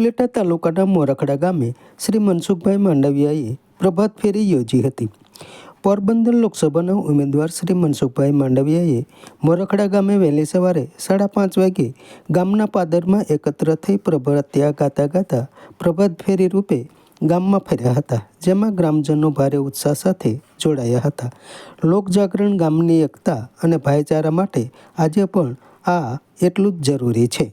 ઉપલેટા તાલુકાના મોરખડા ગામે શ્રી મનસુખભાઈ માંડવિયાએ પ્રભાત ફેરી યોજી હતી. પોરબંદર લોકસભાના ઉમેદવાર શ્રી મનસુખભાઈ માંડવિયાએ મોરખડા ગામે વહેલી સવારે સાડા પાંચ વાગે ગામના પાદરમાં એકત્ર થઈ પ્રભાતિયા ગાતા ગાતા પ્રભાત ફેરી રૂપે ગામમાં ફર્યા હતા, જેમાં ગ્રામજનો ભારે ઉત્સાહ સાથે જોડાયા હતા. લોકજાગરણ, ગામની એકતા અને ભાઈચારા માટે આજે પણ આ એટલું જ જરૂરી છે.